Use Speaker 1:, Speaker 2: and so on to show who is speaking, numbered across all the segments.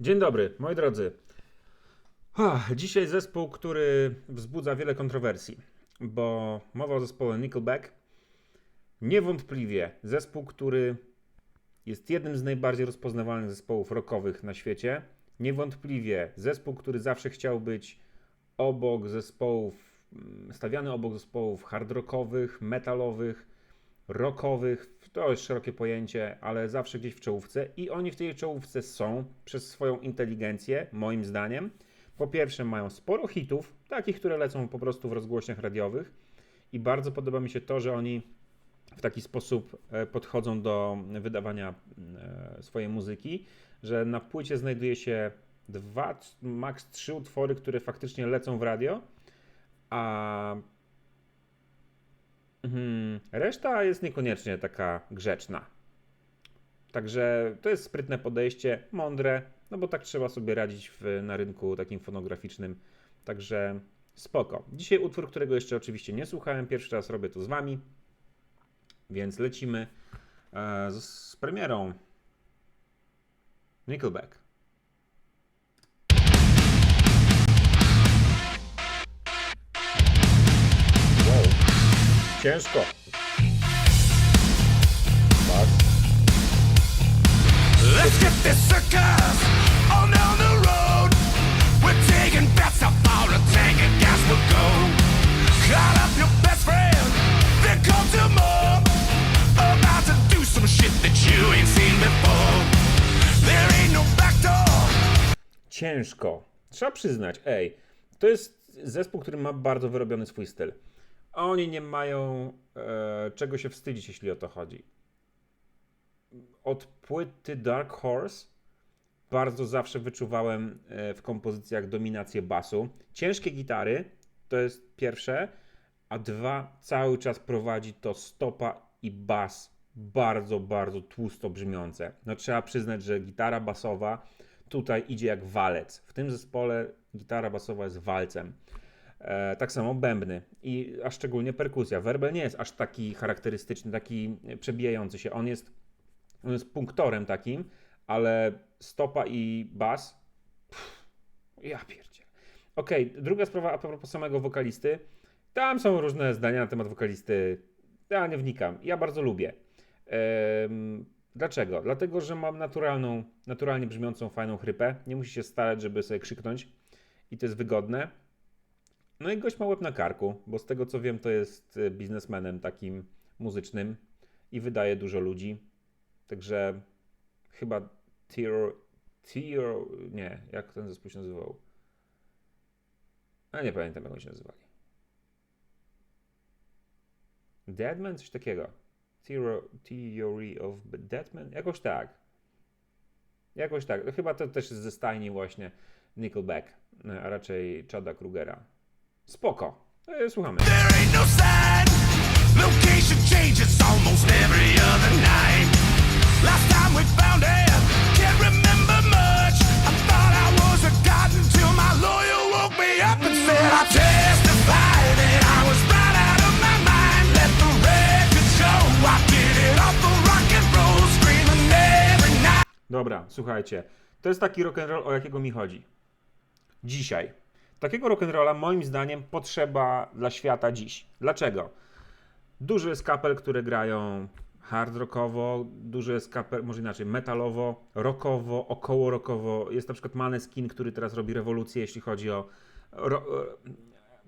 Speaker 1: Dzień dobry, moi drodzy. Dzisiaj zespół, który wzbudza wiele kontrowersji, bo mowa o zespole Nickelback. Niewątpliwie zespół, który jest jednym z najbardziej rozpoznawalnych zespołów rockowych na świecie. Niewątpliwie zespół, który zawsze chciał być obok zespołów, mm, stawiany obok zespołów hard rockowych, metalowych, rockowych. To jest szerokie pojęcie, ale zawsze gdzieś w czołówce. I oni w tej czołówce są przez swoją inteligencję, moim zdaniem. Po pierwsze, mają sporo hitów, takich, które lecą po prostu w rozgłośniach radiowych. I bardzo podoba mi się to, że oni w taki sposób e, podchodzą do wydawania e, swojej muzyki, że na płycie znajduje się dwa, maks trzy utwory, które faktycznie lecą w radio, a mhm, reszta jest niekoniecznie taka grzeczna. Także to jest sprytne podejście, mądre, no bo tak trzeba sobie radzić w, na rynku takim fonograficznym. Także spoko. Dzisiaj utwór, którego jeszcze oczywiście nie słuchałem, pierwszy raz robię to z wami. Więc lecimy e, z, z premierą Nickelback. Ciężko. Bas.
Speaker 2: Let's get this circus on down the road. We're taking bets tank gas will go. Call up your best friend, then come to more. About to do some shit that you ain't seen before. There ain't no back door.
Speaker 1: Ciężko. Trzeba przyznać, ej, to jest zespół, który ma bardzo wyrobiony swój styl. Oni nie mają e, czego się wstydzić, jeśli o to chodzi. Od płyty Dark Horse bardzo zawsze wyczuwałem e, w kompozycjach dominację basu. Ciężkie gitary to jest pierwsze, a dwa cały czas prowadzi to stopa i bas bardzo, bardzo tłusto brzmiące. No trzeba przyznać, że gitara basowa tutaj idzie jak walec. W tym zespole gitara basowa jest walcem. E, tak samo bębny i a szczególnie perkusja. Werbel nie jest aż taki charakterystyczny, taki przebijający się. On jest, on jest punktorem takim, ale stopa i bas. Pff, ja pierdzie. Okej, druga sprawa a propos samego wokalisty. Tam są różne zdania na temat wokalisty. Ja nie wnikam. Ja bardzo lubię. Em, dlaczego? Dlatego, że mam naturalną, naturalnie brzmiącą, fajną chrypę. Nie musi się starać, żeby sobie krzyknąć. I to jest wygodne. No i gość ma łeb na karku, bo z tego co wiem, to jest e, biznesmenem takim muzycznym i wydaje dużo ludzi. Także chyba Tier. Tier. Nie, jak ten zespół się nazywał? A nie pamiętam, jak oni się nazywali. Deadman? Coś takiego. Theory, Theory of Deadman? Jakoś tak. Jakoś tak. Chyba to też jest ze stajni właśnie Nickelback, e, a raczej Chada Krugera. Spoko. E, Słuchamy.
Speaker 2: There ain't no sign. Location changes almost every other night. Last time we found it, can't remember much. I thought I was a god until my lawyer woke me up and said I testified that I was right out of my mind. Let the record show I did it off the rock and roll, screaming every night.
Speaker 1: Dobra, słuchajcie. To jest taki rock'n'roll, o jakiego mi chodzi. Dzisiaj. Takiego rock'n'rolla moim zdaniem potrzeba dla świata dziś. Dlaczego? Dużo jest kapel, które grają hard rockowo, dużo jest kapel, może inaczej, metalowo, rockowo, około rockowo. Jest na przykład Maneskin, który teraz robi rewolucję, jeśli chodzi o ro,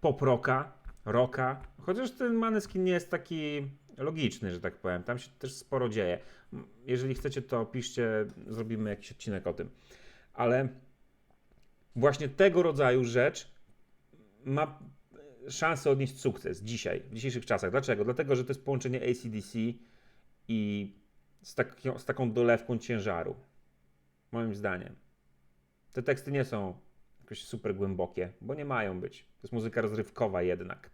Speaker 1: pop rocka, rocka. Chociaż ten Maneskin nie jest taki logiczny, że tak powiem. Tam się też sporo dzieje. Jeżeli chcecie, to piszcie, zrobimy jakiś odcinek o tym. Ale właśnie tego rodzaju rzecz ma szansę odnieść sukces dzisiaj, w dzisiejszych czasach. Dlaczego? Dlatego, że to jest połączenie ACDC i z, taką- z taką dolewką ciężaru. Moim zdaniem. Te teksty nie są jakoś super głębokie, bo nie mają być. To jest muzyka rozrywkowa jednak.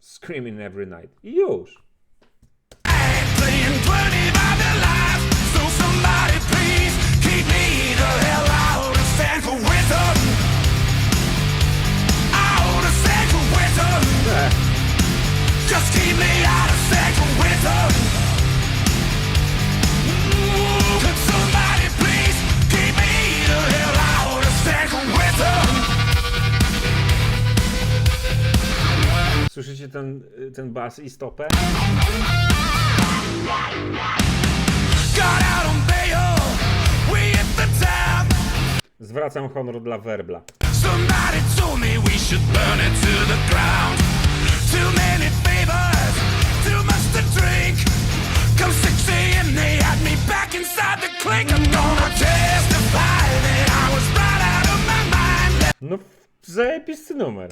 Speaker 1: Screaming every night. I już.
Speaker 2: Słyszycie ten, y,
Speaker 1: ten bas i stopę? Zwracam honor dla werbla.
Speaker 2: Somebody told me we should burn it to the ground. Too many back inside the clink. I'm gonna testify that I was right out of my mind.
Speaker 1: No, zajebisty numer.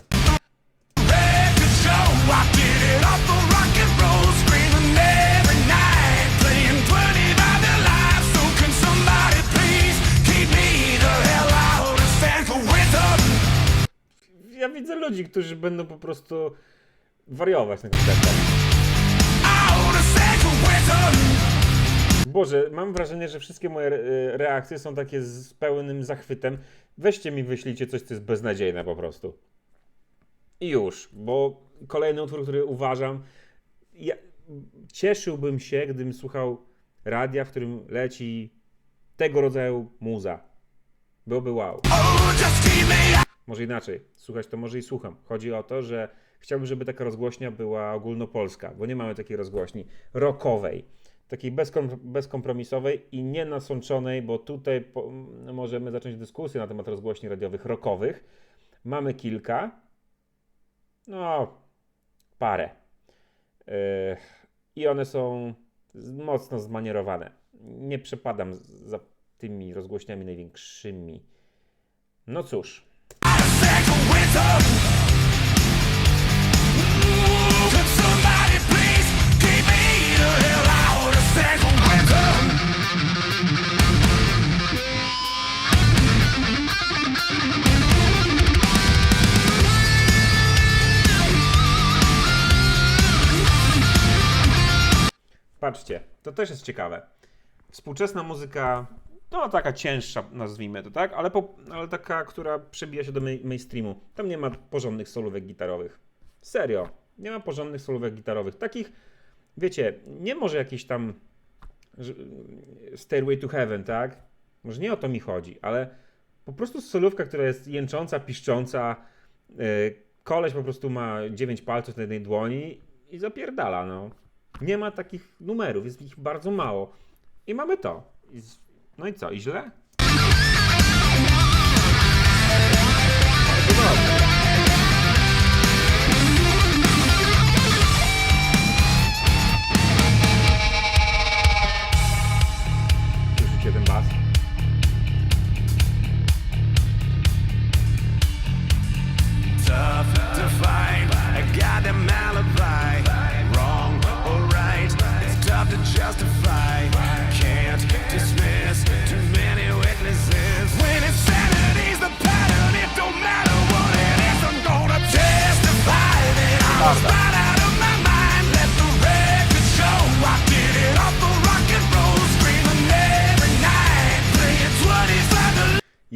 Speaker 2: Record show, I get it off the rock and roll, screaming every night, playing 20 by the life. So can somebody please keep me the hell out of San Quentin?
Speaker 1: Ja widzę ludzi, którzy będą po prostu wariować na koncertach. Boże, mam wrażenie, że wszystkie moje e, reakcje są takie z pełnym zachwytem. Weźcie mi, wyślijcie coś, co jest beznadziejne po prostu. I już, bo kolejny utwór, który uważam, ja cieszyłbym się, gdybym słuchał radia, w którym leci tego rodzaju muza. Byłoby wow. Może inaczej, słuchać to może i słucham. Chodzi o to, że chciałbym, żeby taka rozgłośnia była ogólnopolska, bo nie mamy takiej rozgłośni rockowej, takiej bezkom, bezkompromisowej i nie nasączonej, bo tutaj po, możemy zacząć dyskusję na temat rozgłośni radiowych rockowych. Mamy kilka, no parę. Yy, I one są mocno zmanierowane. Nie przepadam za tymi rozgłośniami największymi. No cóż.
Speaker 2: Could somebody please keep me the hell
Speaker 1: Patrzcie, to też jest ciekawe. Współczesna muzyka, no taka cięższa, nazwijmy to, tak? Ale, po, ale taka, która przebija się do main- mainstreamu. Tam nie ma porządnych solówek gitarowych. Serio, nie ma porządnych solówek gitarowych. Takich, wiecie, nie może jakiś tam Stairway to Heaven, tak? Może nie o to mi chodzi, ale po prostu solówka, która jest jęcząca, piszcząca. Yy, koleś po prostu ma 9 palców na jednej dłoni i zapierdala, no. Nie ma takich numerów, jest ich bardzo mało. I mamy to. No i co, i źle?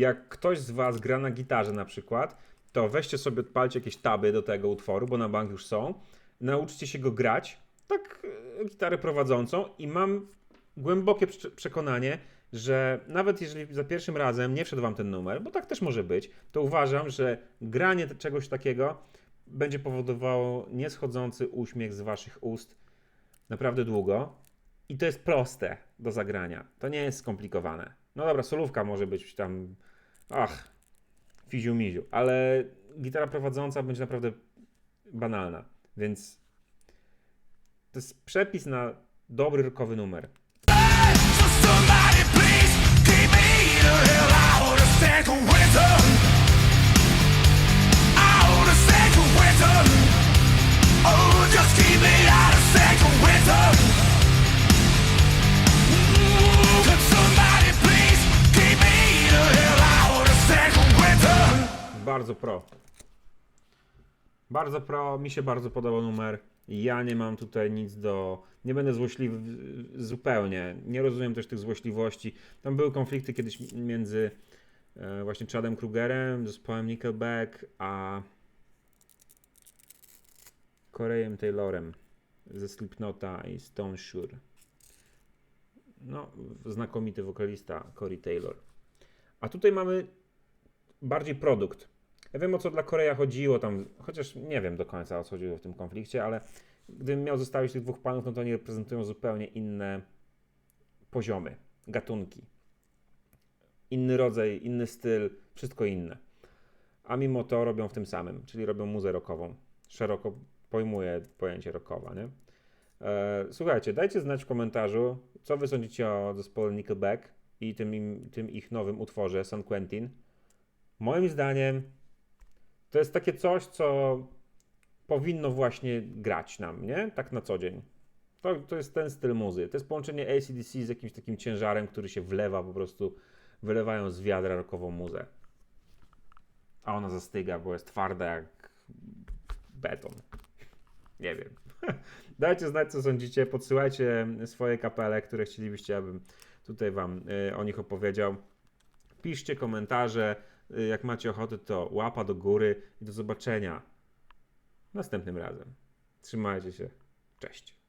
Speaker 1: Jak ktoś z Was gra na gitarze na przykład, to weźcie sobie, odpalcie jakieś taby do tego utworu, bo na bank już są. Nauczcie się go grać, tak e, gitarę prowadzącą i mam głębokie prze- przekonanie, że nawet jeżeli za pierwszym razem nie wszedł Wam ten numer, bo tak też może być, to uważam, że granie czegoś takiego będzie powodowało nieschodzący uśmiech z Waszych ust naprawdę długo. I to jest proste do zagrania. To nie jest skomplikowane. No dobra, solówka może być tam. Ach, fiziu miziu, ale gitara prowadząca będzie naprawdę banalna. Więc to jest przepis na dobry rockowy numer.
Speaker 2: Oh, just keep me out of San Quentin.
Speaker 1: Bardzo pro. Bardzo pro, mi się bardzo podobał numer. Ja nie mam tutaj nic do. Nie będę złośliwy zupełnie. Nie rozumiem też tych złośliwości. Tam były konflikty kiedyś między e, właśnie Chadem Krugerem, zespołem Nickelback, a Korejem Taylorem ze Slipknota i Stone Sure. No, znakomity wokalista Corey Taylor. A tutaj mamy bardziej produkt. Ja wiem o co dla Korea chodziło tam, chociaż nie wiem do końca o co chodziło w tym konflikcie, ale gdybym miał zostawić tych dwóch panów, no to oni reprezentują zupełnie inne poziomy, gatunki. Inny rodzaj, inny styl, wszystko inne. A mimo to robią w tym samym, czyli robią muzę rockową. Szeroko pojmuję pojęcie rockowa, nie? E, słuchajcie, dajcie znać w komentarzu, co wy sądzicie o zespole Nickelback i tym, im, tym ich nowym utworze San Quentin. Moim zdaniem to jest takie coś, co powinno właśnie grać nam, nie? Tak na co dzień. To, to jest ten styl muzy. To jest połączenie ACDC z jakimś takim ciężarem, który się wlewa po prostu, wylewają z wiadra rockową muzę. A ona zastyga, bo jest twarda jak beton. Nie wiem. Dajcie znać, co sądzicie. Podsyłajcie swoje kapele, które chcielibyście, abym tutaj Wam y, o nich opowiedział. Piszcie komentarze. Y, Jak macie ochotę, to łapa do góry i do zobaczenia następnym razem. Trzymajcie się. Cześć.